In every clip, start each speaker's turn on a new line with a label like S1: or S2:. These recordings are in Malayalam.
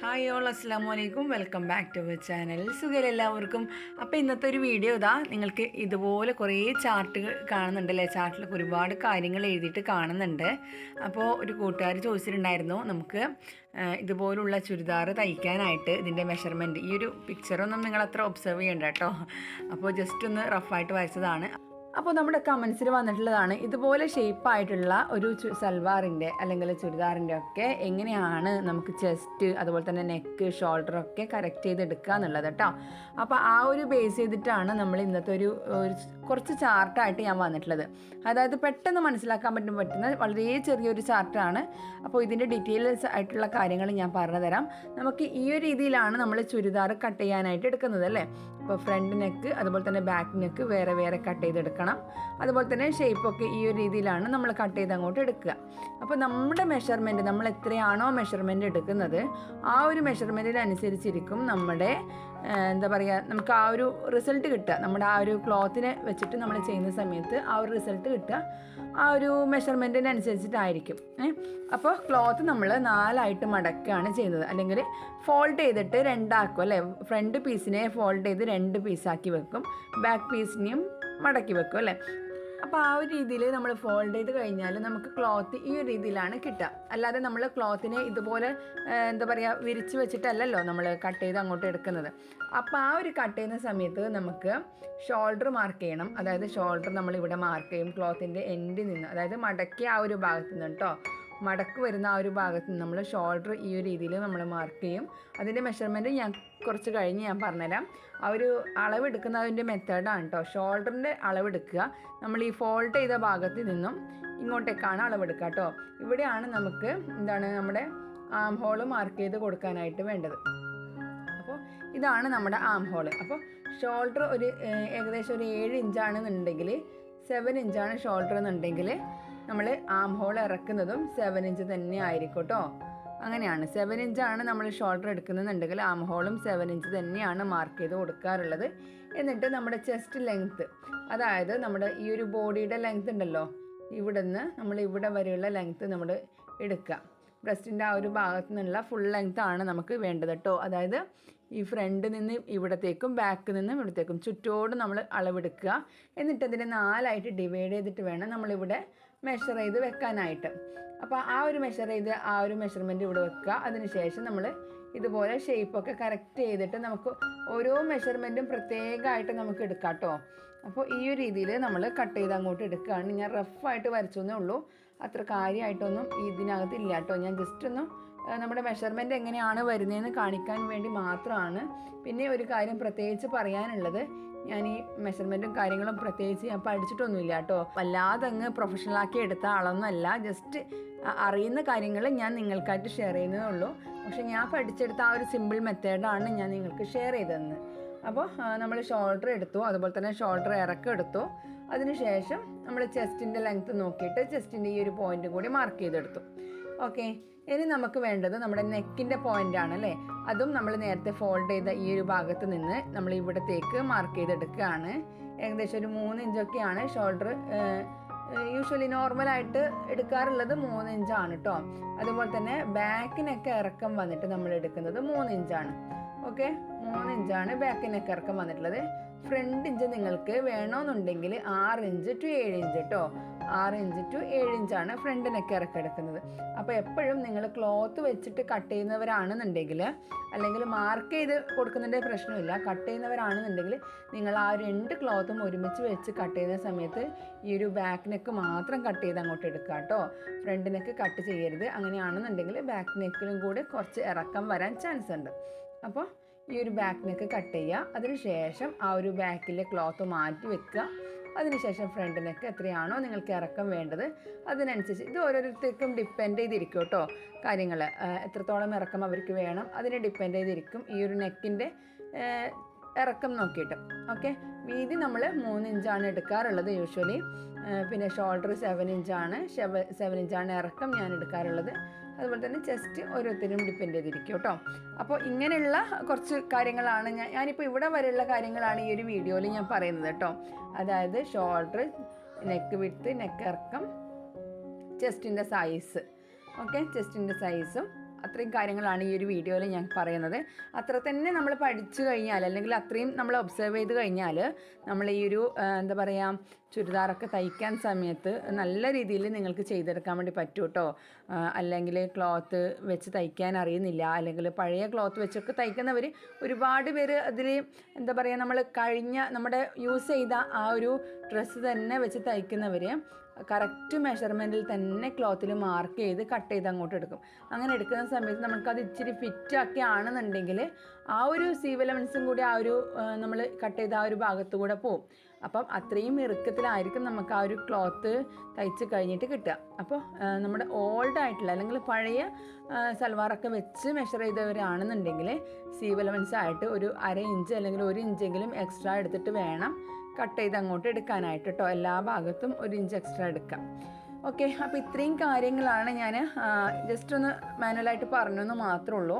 S1: ഹായ് ഓൾ അസ്സാം അലൈക്കും welcome back to our channel സുഖം എല്ലാവർക്കും? അപ്പോൾ ഇന്നത്തെ ഒരു വീഡിയോ ഇതാ. നിങ്ങൾക്ക് ഇതുപോലെ കുറേ ചാർട്ടുകൾ കാണുന്നുണ്ടല്ലേ? ചാർട്ടിലൊക്കെ ഒരുപാട് കാര്യങ്ങൾ എഴുതിയിട്ട് കാണുന്നുണ്ട്. അപ്പോൾ ഒരു കൂട്ടുകാർ ചോദിച്ചിട്ടുണ്ടായിരുന്നു നമുക്ക് ഇതുപോലുള്ള ചുരിദാർ തയ്ക്കാനായിട്ട് ഇതിന്റെ മെഷർമെന്റ് ഈ ഒരു പിക്ചറൊന്നും നിങ്ങൾ അത്ര ഒബ്സർവ് ചെയ്യണ്ട കേട്ടോ. അപ്പോൾ ജസ്റ്റ് ഒന്ന് റഫായിട്ട് വരച്ചതാണ്. അപ്പോൾ നമ്മുടെ കമൻസിൽ വന്നിട്ടുള്ളതാണ് ഇതുപോലെ ഷേപ്പായിട്ടുള്ള ഒരു സൽവാറിന്റെ അല്ലെങ്കിൽ ചുരിദാറിന്റെ ഒക്കെ എങ്ങനെയാണ് നമുക്ക് ചെസ്റ്റ് അതുപോലെ തന്നെ നെക്ക് ഷോൾഡർ ഒക്കെ കറക്റ്റ് ചെയ്തെടുക്കുക എന്നുള്ളത് കേട്ടോ അപ്പോൾ ആ ഒരു ബേസ് ചെയ്തിട്ടാണ് നമ്മൾ ഇന്നത്തെ ഒരു കുറച്ച് ചാർട്ടായിട്ട് ഞാൻ വന്നിട്ടുള്ളത്. അതായത് പെട്ടെന്ന് മനസ്സിലാക്കാൻ പറ്റും പറ്റുന്ന വളരെ ചെറിയൊരു ചാർട്ടാണ് അപ്പോൾ ഇതിന്റെ ഡീറ്റെയിൽസ് ആയിട്ടുള്ള കാര്യങ്ങൾ ഞാൻ പറഞ്ഞുതരാം. നമുക്ക് ഈ ഒരു രീതിയിലാണ് നമ്മൾ ചുരിദാർ കട്ട് ചെയ്യാനായിട്ട് എടുക്കുന്നത് അല്ലേ? അപ്പോൾ ഫ്രണ്ട് നെക്ക് അതുപോലെ തന്നെ ബാക്ക് നെക്ക് വേറെ വേറെ കട്ട് ചെയ്തെടുക്കണം. അതുപോലെ തന്നെ ഷേപ്പൊക്കെ ഈ ഒരു രീതിയിലാണ് നമ്മൾ കട്ട് ചെയ്ത് അങ്ങോട്ട് എടുക്കുക. അപ്പോൾ നമ്മുടെ മെഷർമെന്റ് നമ്മൾ എത്രയാണോ മെഷർമെന്റ് എടുക്കുന്നത് ആ ഒരു മെഷർമെന്റിനനുസരിച്ചിരിക്കും നമ്മുടെ എന്താ പറയുക നമുക്ക് ആ ഒരു റിസൾട്ട് കിട്ടുക. നമ്മുടെ ആ ഒരു ക്ലോത്തിനെ വെച്ചിട്ട് നമ്മൾ ചെയ്യുന്ന സമയത്ത് ആ ഒരു റിസൾട്ട് കിട്ടുക. ആ ഒരു മെഷർമെന്റിനനുസരിച്ചിട്ടായിരിക്കും അപ്പോൾ ക്ലോത്ത് നമ്മൾ നാലായിട്ട് മടക്കുകയാണ് ചെയ്യുന്നത്. അല്ലെങ്കിൽ ഫോൾഡ് ചെയ്തിട്ട് രണ്ടാക്കും അല്ലേ? ഫ്രണ്ട് പീസിനെ ഫോൾഡ് ചെയ്ത് രണ്ട് പീസാക്കി വെക്കും. ബാക്ക് പീസിനെയും മടക്കി വെക്കും അല്ലേ? അപ്പോൾ ആ ഒരു രീതിയിൽ നമ്മൾ ഫോൾഡ് ചെയ്ത് കഴിഞ്ഞാൽ നമുക്ക് ക്ലോത്ത് ഈ ഒരു രീതിയിലാണ് കിട്ടുക. അല്ലാതെ നമ്മൾ ക്ലോത്തിനെ ഇതുപോലെ എന്താ പറയുക വിരിച്ച് വെച്ചിട്ടല്ലല്ലോ നമ്മൾ കട്ട് ചെയ്ത് അങ്ങോട്ട് എടുക്കുന്നത്. അപ്പോൾ ആ ഒരു കട്ട് ചെയ്യുന്ന സമയത്ത് നമുക്ക് ഷോൾഡർ മാർക്ക് ചെയ്യണം. അതായത് ഷോൾഡർ നമ്മൾ ഇവിടെ മാർക്ക് ചെയ്യും ക്ലോത്തിന്റെ എൻഡിൽ നിന്ന്. അതായത് മടക്കിയ ആ ഒരു ഭാഗത്ത് നിന്ന് കേട്ടോ മടക്ക് വരുന്ന ആ ഒരു ഭാഗത്ത് നിന്ന് നമ്മൾ ഷോൾഡർ ഈ ഒരു രീതിയിൽ നമ്മൾ മാർക്ക് ചെയ്യും. അതിന്റെ മെഷർമെന്റ് ഞാൻ കുറച്ച് കഴിഞ്ഞ് ഞാൻ പറഞ്ഞുതരാം. ആ ഒരു അളവെടുക്കുന്ന അതിന്റെ മെത്തേഡാണ് കേട്ടോ ഷോൾഡറിന്റെ അളവെടുക്കുക നമ്മൾ ഈ ഫോൾഡ് ചെയ്ത ഭാഗത്ത് നിന്നും ഇങ്ങോട്ടേക്കാണ് അളവെടുക്കുക കേട്ടോ ഇവിടെയാണ് നമുക്ക് എന്താണ് നമ്മുടെ ആം ഹോൾ മാർക്ക് ചെയ്ത് കൊടുക്കാനായിട്ട് വേണ്ടത്. അപ്പോൾ ഇതാണ് നമ്മുടെ ആം ഹോൾ അപ്പോൾ ഷോൾഡർ ഒരു ഏകദേശം ഒരു ഏഴ് ഇഞ്ചാണെന്നുണ്ടെങ്കിൽ സെവൻ ഇഞ്ചാണ് ഷോൾഡർ എന്നുണ്ടെങ്കിൽ നമ്മൾ ആം ഹോൾ ഇറക്കുന്നതും സെവൻ ഇഞ്ച് തന്നെ ആയിരിക്കും കേട്ടോ അങ്ങനെയാണ് സെവൻ ഇഞ്ചാണ് നമ്മൾ ഷോൾഡർ എടുക്കുന്നുണ്ടെങ്കിൽ ആം ഹോളും സെവൻ ഇഞ്ച് തന്നെയാണ് മാർക്ക് ചെയ്ത് കൊടുക്കാറുള്ളത്. എന്നിട്ട് നമ്മുടെ ചെസ്റ്റ് ലെങ്ത്ത് അതായത് നമ്മുടെ ഈ ഒരു ബോഡിയുടെ ലെങ്ത്ത് ഉണ്ടല്ലോ ഇവിടെ നിന്ന് നമ്മൾ ഇവിടെ വരെയുള്ള ലെങ്ത്ത് നമ്മൾ എടുക്കുക. ബ്രസ്റ്റിന്റെ ആ ഒരു ഭാഗത്തു നിന്നുള്ള ഫുൾ ലെങ്ത് ആണ് നമുക്ക് വേണ്ടത് കേട്ടോ. അതായത് ഈ ഫ്രണ്ട് നിന്ന് ഇവിടത്തേക്കും ബാക്ക് നിന്ന് ഇവിടത്തേക്കും ചുറ്റോട് നമ്മൾ അളവെടുക്കുക. എന്നിട്ട് അതിനെ നാലായിട്ട് ഡിവൈഡ് ചെയ്തിട്ട് വേണം നമ്മളിവിടെ മെഷർ ചെയ്ത് വെക്കാനായിട്ട്. അപ്പോൾ ആ ഒരു മെഷർ ചെയ്ത് ആ ഒരു മെഷർമെന്റ് ഇവിടെ വെക്കുക. അതിനുശേഷം നമ്മൾ ഇതുപോലെ ഷേപ്പൊക്കെ കറക്റ്റ് ചെയ്തിട്ട് നമുക്ക് ഓരോ മെഷർമെന്റും പ്രത്യേകമായിട്ട് നമുക്ക് എടുക്കാം കേട്ടോ അപ്പോൾ ഈ ഒരു രീതിയിൽ നമ്മൾ കട്ട് ചെയ്ത് അങ്ങോട്ട് എടുക്കുകയാണ്. ഞാൻ റഫായിട്ട് വരച്ചെന്നേ ഉള്ളൂ. അത്ര കാര്യമായിട്ടൊന്നും ഇതിനകത്ത് ഇല്ല കേട്ടോ ഞാൻ ജസ്റ്റ് ഒന്ന് നമ്മുടെ മെഷർമെന്റ് എങ്ങനെയാണ് വരുന്നതെന്ന് കാണിക്കാൻ വേണ്ടി മാത്രമാണ്. പിന്നെ ഒരു കാര്യം പ്രത്യേകിച്ച് പറയാനുള്ളത്. ഞാൻ ഈ മെഷർമെന്റും കാര്യങ്ങളും പ്രത്യേകിച്ച് ഞാൻ പഠിച്ചിട്ടൊന്നുമില്ല കേട്ടോ. വല്ലാതെ അങ്ങ് പ്രൊഫഷണലാക്കി എടുത്ത ആളൊന്നുമല്ല. ജസ്റ്റ് അറിയുന്ന കാര്യങ്ങൾ ഞാൻ നിങ്ങൾക്കായിട്ട് ഷെയർ ചെയ്യുന്നതേ ഉള്ളൂ. പക്ഷെ ഞാൻ പഠിച്ചെടുത്ത ആ ഒരു സിമ്പിൾ മെത്തേഡാണ് ഞാൻ നിങ്ങൾക്ക് ഷെയർ ചെയ്തതെന്ന്. അപ്പോൾ നമ്മൾ ഷോൾഡർ എടുത്തു. അതുപോലെ തന്നെ ഷോൾഡർ ഇറക്കം എടുത്തു. അതിനുശേഷം നമ്മൾ ചെസ്റ്റിന്റെ ലെങ്ത്ത് നോക്കിയിട്ട് ചെസ്റ്റിന്റെ ഈ ഒരു പോയിന്റ് കൂടി മാർക്ക് ചെയ്തെടുത്തു. ഓക്കെ. ഇനി നമുക്ക് വേണ്ടത് നമ്മുടെ നെക്കിന്റെ പോയിന്റ് ആണ് അല്ലേ? അതും നമ്മൾ നേരത്തെ ഫോൾഡ് ചെയ്ത ഈ ഒരു ഭാഗത്ത് നിന്ന് നമ്മൾ ഇവിടത്തേക്ക് മാർക്ക് ചെയ്തെടുക്കുകയാണ്. ഏകദേശം ഒരു മൂന്ന് ഇഞ്ചൊക്കെയാണ് ഷോൾഡർ യൂഷ്വലി നോർമലായിട്ട് എടുക്കാറുള്ളത് മൂന്ന് ഇഞ്ചാണ് കേട്ടോ അതുപോലെ തന്നെ ബാക്കിനൊക്കെ ഇറക്കം വന്നിട്ട് നമ്മൾ എടുക്കുന്നത് മൂന്ന് ഇഞ്ചാണ് ഓക്കെ? മൂന്ന് ഇഞ്ചാണ് ബാക്കിനൊക്കെ ഇറക്കം വന്നിട്ടുള്ളത്. ഫ്രണ്ട് ഇഞ്ച് നിങ്ങൾക്ക് വേണമെന്നുണ്ടെങ്കിൽ ആറ് ഇഞ്ച് ടു ഏഴ് ഇഞ്ച് കേട്ടോ ആറ് ഇഞ്ച് ടു ഏഴ് ഇഞ്ചാണ് ഫ്രണ്ടിനൊക്കെ ഇറക്കം എടുക്കുന്നത്. അപ്പോൾ എപ്പോഴും നിങ്ങൾ ക്ലോത്ത് വെച്ചിട്ട് കട്ട് ചെയ്യുന്നവരാണെന്നുണ്ടെങ്കിൽ അല്ലെങ്കിൽ മാർക്ക് ചെയ്ത് കൊടുക്കുന്നതിന്റെ പ്രശ്നമില്ല കട്ട് ചെയ്യുന്നവരാണെന്നുണ്ടെങ്കിൽ നിങ്ങൾ ആ രണ്ട് ക്ലോത്തും ഒരുമിച്ച് വെച്ച് കട്ട് ചെയ്യുന്ന സമയത്ത് ഈ ഒരു ബാക്ക് നെക്ക് മാത്രം കട്ട് ചെയ്ത് അങ്ങോട്ട് എടുക്കുക കേട്ടോ ഫ്രണ്ട് നെക്ക് കട്ട് ചെയ്യരുത്. അങ്ങനെയാണെന്നുണ്ടെങ്കിൽ ബാക്ക് നെക്കിലും കൂടി കുറച്ച് ഇറക്കം വരാൻ ചാൻസ് ഉണ്ട്. അപ്പോൾ ഈ ഒരു ബാക്ക് നെക്ക് കട്ട് ചെയ്യുക അതിനുശേഷം ആ ഒരു ബാക്കിലെ ക്ലോത്ത് മാറ്റി വെക്കുക. അതിനുശേഷം ഫ്രണ്ട് നെക്ക് എത്രയാണോ നിങ്ങൾക്ക് ഇറക്കം വേണ്ടത് അതിനനുസരിച്ച് ഇത് ഓരോരുത്തർക്കും ഡിപ്പെൻഡ് ചെയ്തിരിക്കും കേട്ടോ. കാര്യങ്ങൾ എത്രത്തോളം ഇറക്കം അവർക്ക് വേണം അതിനെ ഡിപ്പെൻഡ് ചെയ്തിരിക്കും ഈ ഒരു നെക്കിന്റെ ഇറക്കം നോക്കിയിട്ട്. ഓക്കെ വീതി നമ്മൾ മൂന്ന് ഇഞ്ചാണ് എടുക്കാറുള്ളത് യൂഷ്വലി പിന്നെ ഷോൾഡർ സെവൻ ഇഞ്ചാണ് സെവൻ ഇഞ്ചാണ് ഇറക്കം ഞാൻ എടുക്കാറുള്ളത്. അതുപോലെ തന്നെ ചെസ്റ്റ് ഓരോരുത്തരും ഡിപ്പെൻഡ് ചെയ്തിരിക്കും കേട്ടോ. അപ്പോൾ ഇങ്ങനെയുള്ള കുറച്ച് കാര്യങ്ങളാണ് ഞാൻ ഞാനിപ്പോൾ ഇവിടെ വരെയുള്ള കാര്യങ്ങളാണ് ഈ ഒരു വീഡിയോയിൽ ഞാൻ പറയുന്നത് കേട്ടോ. അതായത് ഷോൾഡർ നെക്ക് വിട്ട് നെക്ക് ഇറക്കം ചെസ്റ്റിന്റെ സൈസ് ഓക്കെ ചെസ്റ്റിന്റെ സൈസും അത്രയും കാര്യങ്ങളാണ് ഈ ഒരു വീഡിയോയിൽ ഞാൻ പറയുന്നത്. അത്ര തന്നെ നമ്മൾ പഠിച്ചു കഴിഞ്ഞാൽ അല്ലെങ്കിൽ അത്രയും നമ്മൾ ഒബ്സർവ് ചെയ്ത് കഴിഞ്ഞാൽ നമ്മൾ ഈ ഒരു എന്താ പറയുക ചുരിദാറൊക്കെ തയ്ക്കാൻ സമയത്ത് നല്ല രീതിയിൽ നിങ്ങൾക്ക് ചെയ്തെടുക്കാൻ വേണ്ടി പറ്റും കേട്ടോ അല്ലെങ്കിൽ ക്ലോത്ത് വെച്ച് തയ്ക്കാൻ അറിയുന്നില്ല അല്ലെങ്കിൽ പഴയ ക്ലോത്ത് വെച്ചൊക്കെ തയ്ക്കുന്നവർ ഒരുപാട് പേര് അതിൽ എന്താ പറയുക നമ്മൾ കഴിഞ്ഞ നമ്മുടെ യൂസ് ചെയ്ത ആ ഒരു ഡ്രസ്സ് തന്നെ വെച്ച് തയ്ക്കുന്നവർ കറക്റ്റ് മെഷർമെന്റിൽ തന്നെ ക്ലോത്തിൽ മാർക്ക് ചെയ്ത് കട്ട് ചെയ്ത് അങ്ങോട്ട് എടുക്കും. അങ്ങനെ എടുക്കുന്ന സമയത്ത് നമുക്കത് ഇച്ചിരി ഫിറ്റാക്കി ആണെന്നുണ്ടെങ്കിൽ ആ ഒരു സീവ് എലമെൻസും കൂടി ആ ഒരു നമ്മൾ കട്ട് ചെയ്ത ആ ഒരു ഭാഗത്തു കൂടെ പോവും. അപ്പം അത്രയും ഇറുക്കത്തിലായിരിക്കും നമുക്ക് ആ ഒരു ക്ലോത്ത് തയ്ച്ച് കഴിഞ്ഞിട്ട് കിട്ടുക. അപ്പോൾ നമ്മുടെ ഓൾഡ് ആയിട്ടുള്ള അല്ലെങ്കിൽ പഴയ സൽവാറൊക്കെ വെച്ച് മെഷർ ചെയ്തവരാണെന്നുണ്ടെങ്കിൽ സീവ് എലമെൻസ് ആയിട്ട് ഒരു അര ഇഞ്ച് അല്ലെങ്കിൽ ഒരു ഇഞ്ചെങ്കിലും എക്സ്ട്രാ എടുത്തിട്ട് വേണം കട്ട് ചെയ്ത് അങ്ങോട്ട് എടുക്കാനായിട്ട് കേട്ടോ എല്ലാ ഭാഗത്തും ഒരു ഇഞ്ച് എക്സ്ട്രാ എടുക്കാം. ഓക്കെ അപ്പോൾ ഇത്രയും കാര്യങ്ങളാണ് ഞാൻ ജസ്റ്റ് ഒന്ന് മാനുവലായിട്ട് പറഞ്ഞെന്ന് മാത്രമേ ഉള്ളൂ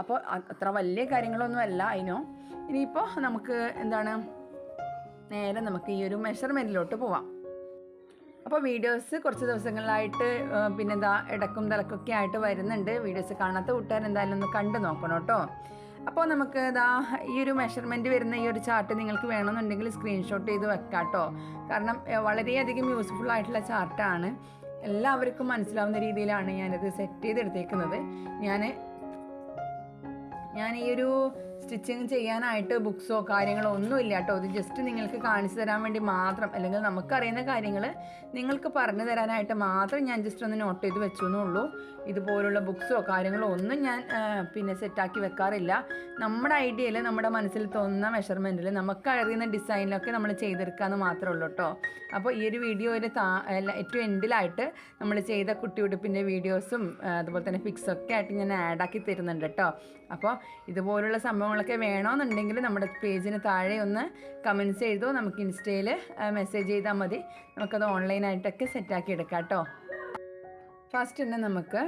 S1: അപ്പോൾ അത്ര വലിയ കാര്യങ്ങളൊന്നും അല്ല അതിനോ ഇനിയിപ്പോൾ നമുക്ക് എന്താണ് നേരെ നമുക്ക് ഈ ഒരു മെഷർമെന്റിലോട്ട് പോവാം. അപ്പോൾ വീഡിയോസ് കുറച്ച് ദിവസങ്ങളിലായിട്ട് പിന്നെന്താ ഇടക്കും തലക്കൊക്കെ ആയിട്ട് വരുന്നുണ്ട്. വീഡിയോസ് കാണാത്ത കൂട്ടുകാർ എന്തായാലും ഒന്ന് കണ്ടു നോക്കണം കേട്ടോ. അപ്പോൾ നമുക്ക് ഇതാ ഈ ഒരു മെഷർമെന്റ് വരുന്ന ഈ ഒരു ചാർട്ട് നിങ്ങൾക്ക് വേണമെന്നുണ്ടെങ്കിൽ സ്ക്രീൻഷോട്ട് ചെയ്ത് വെക്കാം കേട്ടോ കാരണം വളരെയധികം യൂസ്ഫുൾ ആയിട്ടുള്ള ചാർട്ടാണ് എല്ലാവർക്കും മനസ്സിലാവുന്ന രീതിയിലാണ് ഞാനിത് സെറ്റ് ചെയ്തെടുത്തേക്കുന്നത്. ഞാൻ ഞാൻ ഈ ഒരു സ്റ്റിച്ചിങ് ചെയ്യാനായിട്ട് ബുക്സോ കാര്യങ്ങളോ ഒന്നുമില്ല കേട്ടോ. ഇത് ജസ്റ്റ് നിങ്ങൾക്ക് കാണിച്ചു തരാൻ വേണ്ടി മാത്രം. അല്ലെങ്കിൽ നമുക്കറിയുന്ന കാര്യങ്ങൾ നിങ്ങൾക്ക് പറഞ്ഞു തരാനായിട്ട് മാത്രം ഞാൻ ജസ്റ്റ് ഒന്ന് നോട്ട് ചെയ്ത് വെച്ചു എന്നുള്ളൂ ഇതുപോലുള്ള ബുക്സോ കാര്യങ്ങളോ ഒന്നും ഞാൻ പിന്നെ സെറ്റാക്കി വെക്കാറില്ല. നമ്മുടെ ഐഡിയയിൽ നമ്മുടെ മനസ്സിൽ തോന്നുന്ന മെഷർമെന്റിൽ നമുക്ക് അറിയുന്ന ഡിസൈനിലൊക്കെ നമ്മൾ ചെയ്തെടുക്കാമെന്ന് മാത്രമേ ഉള്ളൂ കേട്ടോ. അപ്പോൾ ഈ ഒരു വീഡിയോയിൽ താ ഏറ്റവും എൻഡിലായിട്ട് നമ്മൾ ചെയ്ത കുട്ടിയുടുപ്പിന്റെ വീഡിയോസും അതുപോലെ തന്നെ പിക്സൊക്കെ ആയിട്ട് ഞാൻ ആഡാക്കി തരുന്നുണ്ട് കേട്ടോ. അപ്പോൾ ഇതുപോലുള്ള സംഭവങ്ങളൊക്കെ വേണമെന്നുണ്ടെങ്കിൽ നമ്മുടെ പേജിന് താഴെ ഒന്ന് കമൻസ് എഴുതോ. നമുക്ക് ഇൻസ്റ്റയിൽ മെസ്സേജ് ചെയ്താൽ മതി. നമുക്കത് ഓൺലൈനായിട്ടൊക്കെ സെറ്റാക്കി എടുക്കാം കേട്ടോ. ഫസ്റ്റ് തന്നെ നമുക്ക്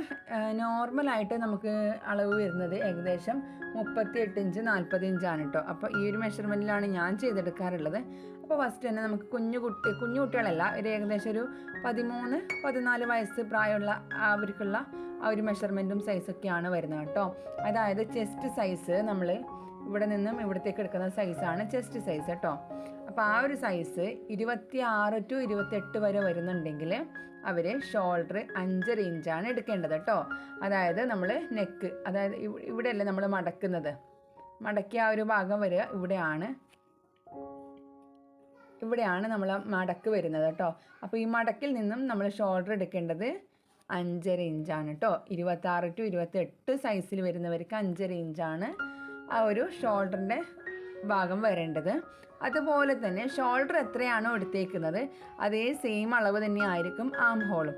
S1: നോർമലായിട്ട് നമുക്ക് അളവ് വരുന്നത് ഏകദേശം മുപ്പത്തി എട്ട് ഇഞ്ച് നാൽപ്പത് ഇഞ്ചാണ് കേട്ടോ അപ്പോൾ ഈ ഒരു മെഷർമെന്റിലാണ് ഞാൻ ചെയ്തെടുക്കാറുള്ളത്. അപ്പോൾ ഫസ്റ്റ് തന്നെ നമുക്ക് കുഞ്ഞു കുട്ടി കുഞ്ഞു കുട്ടികളല്ല ഒരു ഏകദേശം ഒരു പതിമൂന്ന് പതിനാല് വയസ്സ് പ്രായമുള്ള അവർക്കുള്ള ആ ഒരു മെഷർമെന്റും സൈസൊക്കെയാണ് വരുന്നത് കേട്ടോ അതായത് ചെസ്റ്റ് സൈസ് നമ്മൾ ഇവിടെ നിന്നും ഇവിടത്തേക്ക് എടുക്കുന്ന സൈസാണ് ചെസ്റ്റ് സൈസ് കേട്ടോ അപ്പോൾ ആ ഒരു സൈസ് ഇരുപത്തി ആറ് ടു ഇരുപത്തെട്ട് വരെ വരുന്നുണ്ടെങ്കിൽ അവർ ഷോൾഡർ അഞ്ചര ഇഞ്ചാണ് എടുക്കേണ്ടത് കേട്ടോ അതായത് നമ്മൾ നെക്ക് അതായത് ഇവ- ഇവിടെയല്ലേ നമ്മൾ മടക്കുന്നത്. മടക്കിയ ആ ഒരു ഭാഗം വരിക ഇവിടെയാണ്. ഇവിടെയാണ് നമ്മൾ മടക്ക് വരുന്നത് കേട്ടോ അപ്പോൾ ഈ മടക്കിൽ നിന്നും നമ്മൾ ഷോൾഡർ എടുക്കേണ്ടത് അഞ്ചര ഇഞ്ചാണ് കേട്ടോ ഇരുപത്താറ് ടു ഇരുപത്തെട്ട് സൈസിൽ വരുന്നവർക്ക് അഞ്ചര ഇഞ്ചാണ് ആ ഒരു ഷോൾഡറിന്റെ ഭാഗം വരേണ്ടത്. അതുപോലെ തന്നെ ഷോൾഡർ എത്രയാണോ എടുത്തേക്കുന്നത് അതേ സെയിം അളവ് തന്നെ ആയിരിക്കും ആം ഹോളും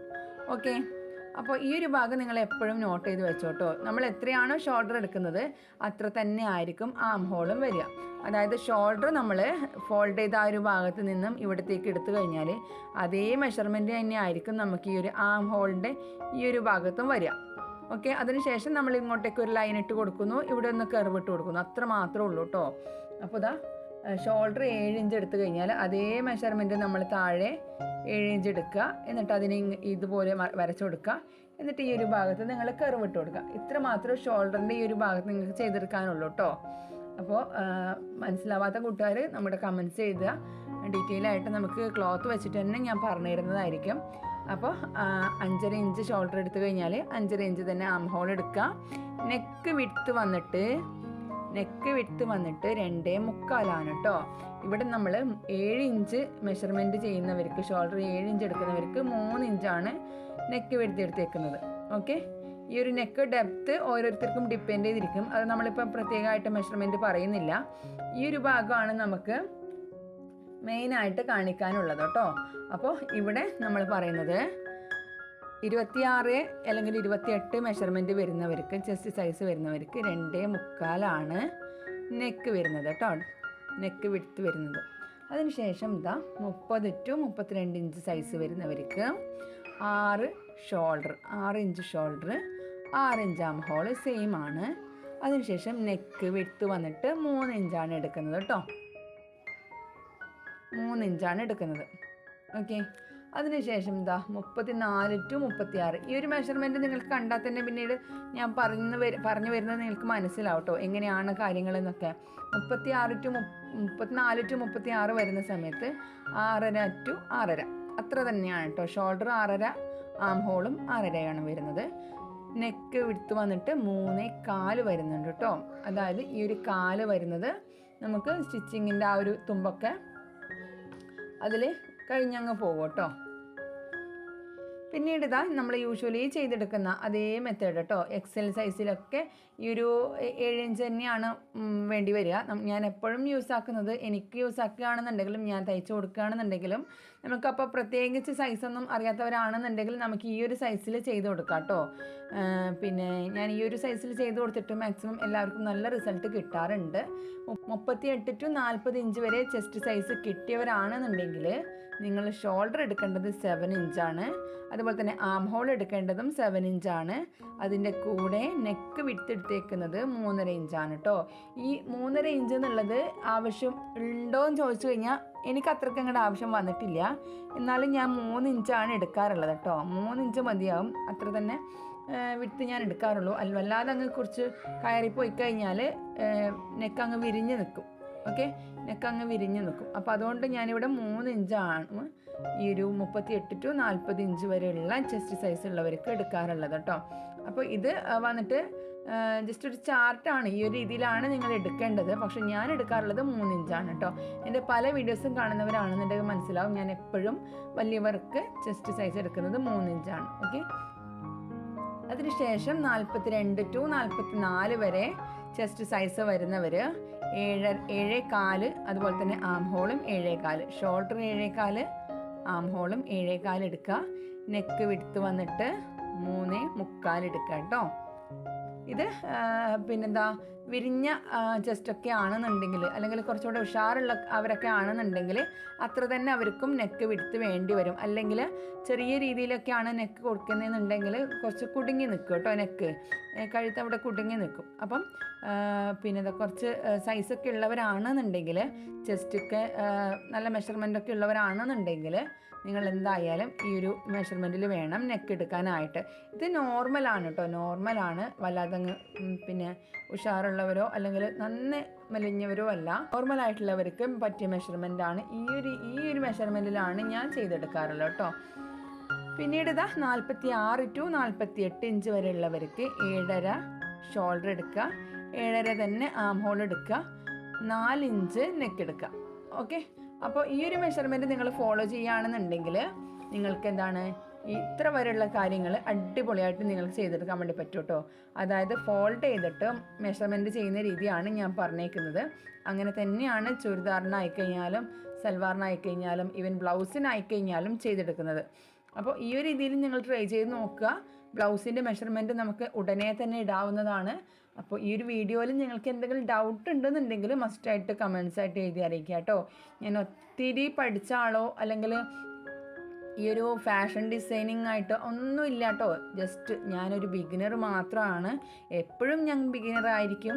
S1: ഓക്കെ അപ്പോൾ ഈ ഒരു ഭാഗം നിങ്ങൾ എപ്പോഴും നോട്ട് ചെയ്ത് വെച്ചോട്ടോ. നമ്മൾ എത്രയാണോ ഷോൾഡർ എടുക്കുന്നത് അത്ര തന്നെ ആയിരിക്കും ആം ഹോളും വരിക. അതായത് ഷോൾഡർ നമ്മൾ ഫോൾഡ് ചെയ്ത ആ ഒരു ഭാഗത്ത് നിന്നും ഇവിടത്തേക്ക് എടുത്തു കഴിഞ്ഞാൽ അതേ മെഷർമെന്റ് തന്നെ ആയിരിക്കും നമുക്ക് ഈ ഒരു ആം ഹോളിന്റെ ഈ ഒരു ഭാഗത്തും വരിക. ഓക്കെ? അതിനുശേഷം നമ്മൾ ഇങ്ങോട്ടേക്ക് ഒരു ലൈൻ ഇട്ട് കൊടുക്കുന്നു. ഇവിടെ ഒന്ന് കർവ് ഇട്ട് കൊടുക്കുന്നു. അത്ര മാത്രമേ ഉള്ളൂ കേട്ടോ അപ്പോൾ ഇതാ ഷോൾഡർ ഏഴ് ഇഞ്ച് എടുത്തു കഴിഞ്ഞാൽ അതേ മെഷർമെന്റ് നമ്മൾ താഴെ ഏഴ് ഇഞ്ച് എടുക്കുക. എന്നിട്ട് അതിനെ ഇതുപോലെ വരച്ചു കൊടുക്കുക. എന്നിട്ട് ഈ ഒരു ഭാഗത്ത് നിങ്ങൾ കർവ് ഇട്ട് കൊടുക്കുക. ഇത്ര മാത്രമേ ഷോൾഡറിന്റെ ഈ ഒരു ഭാഗത്ത് നിങ്ങൾക്ക് ചെയ്തെടുക്കാനുള്ളൂ കേട്ടോ അപ്പോൾ മനസ്സിലാവാത്ത കൂട്ടുകാർ നമ്മുടെ കമൻസ് എഴുതുക. ഡീറ്റെയിൽ ആയിട്ട് നമുക്ക് ക്ലോത്ത് വെച്ചിട്ട് തന്നെ ഞാൻ പറഞ്ഞു തരുന്നതായിരിക്കും. അപ്പോൾ അഞ്ചര ഇഞ്ച് ഷോൾഡർ എടുത്തു കഴിഞ്ഞാൽ അഞ്ചര ഇഞ്ച് തന്നെ ആം ഹോൾ എടുക്കുക നെക്ക് വിട്ട് വന്നിട്ട് നെക്ക് വിട്ട് വന്നിട്ട് രണ്ടേ മുക്കാലാണ് കേട്ടോ ഇവിടെ നമ്മൾ ഏഴ് ഇഞ്ച് മെഷർമെന്റ് ചെയ്യുന്നവർക്ക് ഷോൾഡർ ഏഴ് ഇഞ്ച് എടുക്കുന്നവർക്ക് മൂന്ന് ഇഞ്ചാണ് നെക്ക് വെടുത്തെടുത്തേക്കുന്നത് ഓക്കെ ഈ ഒരു നെക്ക് ഡെപ്ത്ത് ഓരോരുത്തർക്കും ഡിപ്പെൻഡ് ചെയ്തിരിക്കും. അത് നമ്മളിപ്പം പ്രത്യേകമായിട്ട് മെഷർമെന്റ് പറയുന്നില്ല. ഈ ഒരു ഭാഗമാണ് നമുക്ക് മെയിനായിട്ട് കാണിക്കാനുള്ളത് കേട്ടോ. അപ്പോൾ ഇവിടെ നമ്മൾ പറയുന്നത് ഇരുപത്തിയാറ് അല്ലെങ്കിൽ ഇരുപത്തിയെട്ട് മെഷർമെന്റ് വരുന്നവർക്ക് ചെസ്റ്റ് സൈസ് വരുന്നവർക്ക് രണ്ടേ മുക്കാലാണ് നെക്ക് വരുന്നത് കേട്ടോ. നെക്ക് വിടുത്ത് വരുന്നത്. അതിനുശേഷം ഇതാ മുപ്പത് ടു മുപ്പത്തിരണ്ട് ഇഞ്ച് സൈസ് വരുന്നവർക്ക് ആറ് ഷോൾഡർ ആറ് ഇഞ്ച് ഷോൾഡർ ആറ് ഇഞ്ചാം ഹോൾ സെയിം ആണ്. അതിനുശേഷം നെക്ക് വിടുത്ത് വന്നിട്ട് മൂന്ന് ഇഞ്ചാണ് എടുക്കുന്നത് കേട്ടോ. മൂന്ന് ഇഞ്ചാണ് എടുക്കുന്നത്. ഓക്കെ. അതിനുശേഷം എന്താ മുപ്പത്തി നാല് ടു മുപ്പത്തി ആറ് ഈ ഒരു മെഷർമെന്റ് നിങ്ങൾക്ക് കണ്ടാൽ തന്നെ പിന്നീട് ഞാൻ പറഞ്ഞു വരു പറഞ്ഞു വരുന്നത് നിങ്ങൾക്ക് മനസ്സിലാവും കേട്ടോ എങ്ങനെയാണ് കാര്യങ്ങളെന്നൊക്കെ. മുപ്പത്തി ആറ് ടു മുപ്പത്തിനാല് ടു മുപ്പത്തി ആറ് വരുന്ന സമയത്ത് ആറര ടു ആറര. അത്ര തന്നെയാണ് കേട്ടോ ഷോൾഡർ ആറര ആം ഹോളും ആറരയാണ് വരുന്നത്. നെക്ക് വിടുത്ത് വന്നിട്ട് മൂന്നേ കാൽ വരുന്നുണ്ട് കേട്ടോ അതായത് ഈ ഒരു കാൽ വരുന്നത് നമുക്ക് സ്റ്റിച്ചിങ്ങിന്റെ ആ ഒരു തുമ്പൊക്കെ അതിൽ കഴിഞ്ഞങ്ങ് പോകും കേട്ടോ പിന്നീട് ഇതാ നമ്മൾ യൂഷ്വലി ചെയ്തെടുക്കുന്ന അതേ മെത്തേഡ് കേട്ടോ എക്സൽ സൈസിലൊക്കെ ഈ ഒരു ഏ- ഏഴ് ഇഞ്ച് തന്നെയാണ് വേണ്ടി വരിക. ഞാൻ എപ്പോഴും യൂസ് ആക്കുന്നത് എനിക്ക് യൂസ് ആക്കുകയാണെന്നുണ്ടെങ്കിലും ഞാൻ തയ്ച്ചു കൊടുക്കുകയാണെന്നുണ്ടെങ്കിലും നമുക്കപ്പോൾ പ്രത്യേകിച്ച് സൈസൊന്നും അറിയാത്തവരാണെന്നുണ്ടെങ്കിൽ നമുക്ക് ഈ ഒരു സൈസിൽ ചെയ്ത് കൊടുക്കാം കേട്ടോ പിന്നെ ഞാൻ ഈ ഒരു സൈസിൽ ചെയ്ത് കൊടുത്തിട്ട് മാക്സിമം എല്ലാവർക്കും നല്ല റിസൾട്ട് കിട്ടാറുണ്ട്. മുപ്പത്തി എട്ട് ടു നാൽപ്പത് ഇഞ്ച് വരെ ചെസ്റ്റ് സൈസ് കിട്ടിയവരാണെന്നുണ്ടെങ്കിൽ നിങ്ങൾ ഷോൾഡർ എടുക്കേണ്ടത് സെവൻ ഇഞ്ചാണ് അതുപോലെ തന്നെ ആം ഹോൾ എടുക്കേണ്ടതും സെവൻ ഇഞ്ചാണ് അതിന്റെ കൂടെ നെക്ക് വിട്ടെടുത്തേക്കുന്നത് മൂന്നര ഇഞ്ചാണ് കേട്ടോ ഈ മൂന്നര ഇഞ്ച് എന്നുള്ളത് ആവശ്യം ഉണ്ടോ എന്ന് ചോദിച്ചു കഴിഞ്ഞാൽ എനിക്ക് അത്രയ്ക്ക് അങ്ങോട്ട് ആവശ്യം വന്നിട്ടില്ല. എന്നാലും ഞാൻ മൂന്ന് ഇഞ്ചാണ് എടുക്കാറുള്ളത് കേട്ടോ. മൂന്ന് ഇഞ്ച് മതിയാവും. അത്ര തന്നെ വിട്ട് ഞാൻ എടുക്കാറുള്ളൂ. അല്ല വല്ലാതെ അങ്ങ് കുറച്ച് കയറിപ്പോയി കഴിഞ്ഞാൽ നെക്ക് അങ്ങ് വിരിഞ്ഞ് നിൽക്കും ഓക്കെ? നെക്ക് അങ്ങ് വിരിഞ്ഞ് നിൽക്കും അപ്പോൾ അതുകൊണ്ട് ഞാനിവിടെ മൂന്ന് ഇഞ്ചാണ് ഈ ഒരു മുപ്പത്തി എട്ട് ടു നാൽപ്പത് ഇഞ്ച് വരെയുള്ള ചെസ്റ്റ് സൈസ് ഉള്ളവർക്ക് എടുക്കാറുള്ളത് കേട്ടോ. അപ്പോൾ ഇത് വന്നിട്ട് ജസ്റ്റ് ഒരു ചാർട്ടാണ് ഈ ഒരു രീതിയിലാണ് നിങ്ങൾ എടുക്കേണ്ടത്. പക്ഷെ ഞാൻ എടുക്കാറുള്ളത് മൂന്നിഞ്ചാണ് കേട്ടോ എന്റെ പല വീഡിയോസും കാണുന്നവരാണെന്നുണ്ടെങ്കിൽ മനസ്സിലാവും. ഞാൻ എപ്പോഴും വലിയവർക്ക് ചെസ്റ്റ് സൈസ് എടുക്കുന്നത് മൂന്നിഞ്ചാണ്. ഓക്കെ അതിനുശേഷം നാൽപ്പത്തി രണ്ട് ടു നാൽപ്പത്തി നാല് വരെ ചെസ്റ്റ് സൈസ് വരുന്നവർ ഏഴ് ഏഴേകാൽ അതുപോലെ തന്നെ ആം ഹോളും ഏഴേകാൽ. ഷോൾഡർ ഏഴേ കാൽ ആം ഹോളും ഏഴേകാൽ എടുക്കുക. നെക്ക് വിടുത്ത് വന്നിട്ട് മൂന്നേ മുക്കാൽ എടുക്കുക കേട്ടോ ഇത് പിന്നെന്താ വിരിഞ്ഞ ചെസ്റ്റൊക്കെ ആണെന്നുണ്ടെങ്കിൽ അല്ലെങ്കിൽ കുറച്ചുകൂടെ ഉഷാറുള്ള അവരൊക്കെ ആണെന്നുണ്ടെങ്കിൽ അത്ര തന്നെ അവർക്കും നെക്ക് വിടുത്ത് വേണ്ടി വരും. അല്ലെങ്കിൽ ചെറിയ രീതിയിലൊക്കെയാണ് നെക്ക് കൊടുക്കുന്നതെന്നുണ്ടെങ്കിൽ കുറച്ച് കുടുങ്ങി നിൽക്കും കേട്ടോ നെക്ക് കഴുത്ത് അവിടെ കുടുങ്ങി നിൽക്കും അപ്പം പിന്നെ കുറച്ച് സൈസൊക്കെ ഉള്ളവരാണെന്നുണ്ടെങ്കിൽ ചെസ്റ്റൊക്കെ നല്ല മെഷർമെന്റ് ഒക്കെ ഉള്ളവരാണെന്നുണ്ടെങ്കിൽ നിങ്ങൾ എന്തായാലും ഈ ഒരു മെഷർമെന്റിൽ വേണം നെക്ക് എടുക്കാനായിട്ട്. ഇത് നോർമലാണ് കേട്ടോ നോർമലാണ് വല്ലാതെ പിന്നെ ഉഷാറുള്ളവരോ അല്ലെങ്കിൽ നന്നെ മെലിഞ്ഞവരോ അല്ല. നോർമലായിട്ടുള്ളവർക്ക് പറ്റിയ മെഷർമെന്റ് ആണ്. ഈ ഒരു ഈ ഒരു മെഷർമെന്റിലാണ് ഞാൻ ചെയ്തെടുക്കാറുള്ളത് കേട്ടോ പിന്നീട് ഇതാ നാൽപ്പത്തി ആറ് ടു നാൽപ്പത്തി എട്ട് ഇഞ്ച് വരെ ഉള്ളവർക്ക് ഏഴര ഷോൾഡർ എടുക്കുക. ഏഴര തന്നെ ആം ഹോൾ എടുക്കുക. നാലിഞ്ച് നെക്ക് എടുക്കുക. ഓക്കെ അപ്പോൾ ഈ ഒരു മെഷർമെന്റ് നിങ്ങൾ ഫോളോ ചെയ്യുകയാണെന്നുണ്ടെങ്കിൽ നിങ്ങൾക്ക് എന്താണ്? ഇത്ര വരെയുള്ള കാര്യങ്ങൾ അടിപൊളിയായിട്ട് നിങ്ങൾക്ക് ചെയ്തെടുക്കാൻ വേണ്ടി പറ്റും കേട്ടോ. അതായത് ഫോൾഡ് ചെയ്തിട്ട് മെഷർമെന്റ് ചെയ്യുന്ന രീതിയാണ് ഞാൻ പറഞ്ഞേക്കുന്നത്. അങ്ങനെ തന്നെയാണ് ചുരിദാറിനായി കഴിഞ്ഞാലും സൽവാറിനായി കഴിഞ്ഞാലും ഈവൻ ബ്ലൗസിനായി കഴിഞ്ഞാലും ചെയ്തെടുക്കുന്നത്. അപ്പോൾ ഈ ഒരു രീതിയിൽ നിങ്ങൾ ട്രൈ ചെയ്ത് നോക്കുക. ബ്ലൗസിന്റെ മെഷർമെന്റ് നമുക്ക് ഉടനെ തന്നെ ഇടാവുന്നതാണ്. അപ്പോൾ ഈ ഒരു വീഡിയോയിൽ നിങ്ങൾക്ക് എന്തെങ്കിലും ഡൗട്ട് ഉണ്ടെന്നുണ്ടെങ്കിൽ മസ്റ്റായിട്ട് കമൻസ് ആയിട്ട് എഴുതി അറിയിക്കുക കേട്ടോ. ഞാൻ ഒത്തിരി പഠിച്ച ആളോ അല്ലെങ്കിൽ ഈ ഒരു ഫാഷൻ ഡിസൈനിങ് ആയിട്ട് ഒന്നും ഇല്ല കേട്ടോ ജസ്റ്റ് ഞാനൊരു ബിഗിനർ മാത്രമാണ് എപ്പോഴും ഞാൻ ബിഗിനർ ആയിരിക്കും.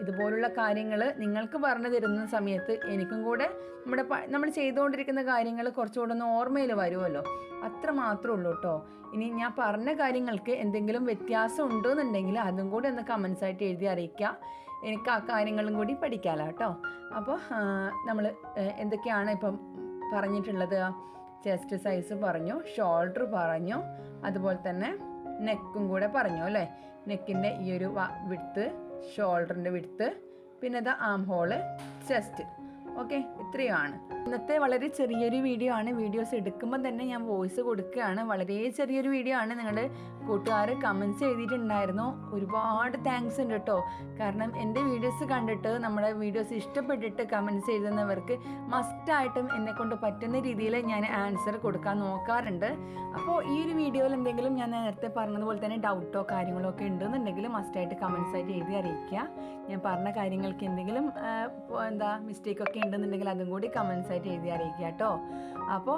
S1: ഇതുപോലുള്ള കാര്യങ്ങൾ നിങ്ങൾക്ക് പറഞ്ഞു തരുന്ന സമയത്ത് എനിക്കും കൂടെ നമ്മുടെ നമ്മൾ ചെയ്തുകൊണ്ടിരിക്കുന്ന കാര്യങ്ങൾ കുറച്ചുകൂടെ ഒന്ന് ഓർമ്മയിൽ വരുമല്ലോ. അത്ര മാത്രമേ ഉള്ളൂ കേട്ടോ ഇനി ഞാൻ പറഞ്ഞ കാര്യങ്ങൾക്ക് എന്തെങ്കിലും വ്യത്യാസം ഉണ്ടെന്നുണ്ടെങ്കിൽ അതും കൂടെ ഒന്ന് കമൻസ് ആയിട്ട് എഴുതി അറിയിക്കുക. എനിക്ക് ആ കാര്യങ്ങളും കൂടി പഠിക്കാമല്ലോ കേട്ടോ അപ്പോൾ നമ്മൾ എന്തൊക്കെയാണ് ഇപ്പം പറഞ്ഞിട്ടുള്ളത്? ചെസ്റ്റ് സൈസ് പറഞ്ഞു ഷോൾഡർ പറഞ്ഞു അതുപോലെ തന്നെ നെക്കും കൂടെ പറഞ്ഞു അല്ലേ? നെക്കിന്റെ ഈ ഒരു വിടുത്ത് ഷോൾഡറിന്റെ വിടുത്ത് പിന്നെ ഇത് ആം ഹോൾ ചെസ്റ്റ് ഓക്കെ ഇത്രയുമാണ്. ഇന്നത്തെ വളരെ ചെറിയൊരു വീഡിയോ ആണ്. വീഡിയോസ് എടുക്കുമ്പോൾ തന്നെ ഞാൻ വോയിസ് കൊടുക്കുകയാണ്. വളരെ ചെറിയൊരു വീഡിയോ ആണ്. നിങ്ങളുടെ കൂട്ടുകാർ കമൻസ് എഴുതിയിട്ടുണ്ടായിരുന്നു. ഒരുപാട് താങ്ക്സ് ഉണ്ട് കേട്ടോ കാരണം എന്റെ വീഡിയോസ് കണ്ടിട്ട് നമ്മുടെ വീഡിയോസ് ഇഷ്ടപ്പെട്ടിട്ട് കമൻസ് എഴുതുന്നവർക്ക് മസ്റ്റായിട്ടും എന്നെ കൊണ്ട് പറ്റുന്ന രീതിയിൽ ഞാൻ ആൻസർ കൊടുക്കാൻ നോക്കാറുണ്ട്. അപ്പോൾ ഈ ഒരു വീഡിയോയിൽ എന്തെങ്കിലും ഞാൻ നേരത്തെ പറഞ്ഞതുപോലെ തന്നെ ഡൗട്ടോ കാര്യങ്ങളോ ഒക്കെ ഉണ്ടെന്നുണ്ടെങ്കിൽ മസ്റ്റായിട്ട് കമൻസ് ആയിട്ട് എഴുതി അറിയിക്കുക. ഞാൻ പറഞ്ഞ കാര്യങ്ങൾക്ക് എന്തെങ്കിലും എന്താ മിസ്റ്റേക്ക് ഒക്കെ ഉണ്ടെന്നുണ്ടെങ്കിൽ അതും കൂടി കമൻസ് ആയിട്ട് എഴുതി അറിയിക്കുക കേട്ടോ അപ്പോൾ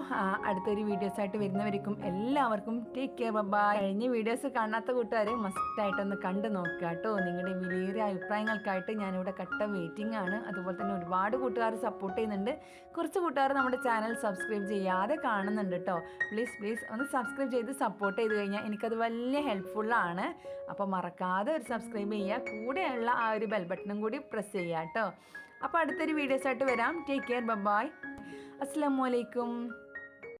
S1: അടുത്തൊരു വീഡിയോസായിട്ട് വരുന്നവർക്കും എല്ലാവർക്കും ടേക്ക് കെയർ ബൈ കഴിഞ്ഞ വീഡിയോസ് കാണാത്ത കൂട്ടുകാർ മസ്റ്റായിട്ടൊന്ന് കണ്ടു നോക്കുക കേട്ടോ. നിങ്ങളുടെ വിലയേറിയ അഭിപ്രായങ്ങൾക്കായിട്ട് ഞാനിവിടെ കട്ട വെയിറ്റിംഗ് ആണ്. അതുപോലെ തന്നെ ഒരുപാട് കൂട്ടുകാർ സപ്പോർട്ട് ചെയ്യുന്നുണ്ട്. കുറച്ച് കൂട്ടുകാർ നമ്മുടെ ചാനൽ സബ്സ്ക്രൈബ് ചെയ്യാതെ കാണുന്നുണ്ട് കേട്ടോ. പ്ലീസ് പ്ലീസ് ഒന്ന് സബ്സ്ക്രൈബ് ചെയ്ത് സപ്പോർട്ട് ചെയ്ത് കഴിഞ്ഞാൽ എനിക്കത് വലിയ ഹെൽപ്ഫുള്ളാണ് അപ്പോൾ മറക്കാതെ ഒരു സബ്സ്ക്രൈബ് ചെയ്യുക. കൂടെയുള്ള ആ ഒരു ബെൽ ബട്ടണും കൂടി പ്രസ് ചെയ്യുക കേട്ടോ. അപ്പോൾ അടുത്തൊരു വീഡിയോസായിട്ട് വരാം. ടേക്ക് കെയർ ബൈ അസ്സാം വലൈക്കും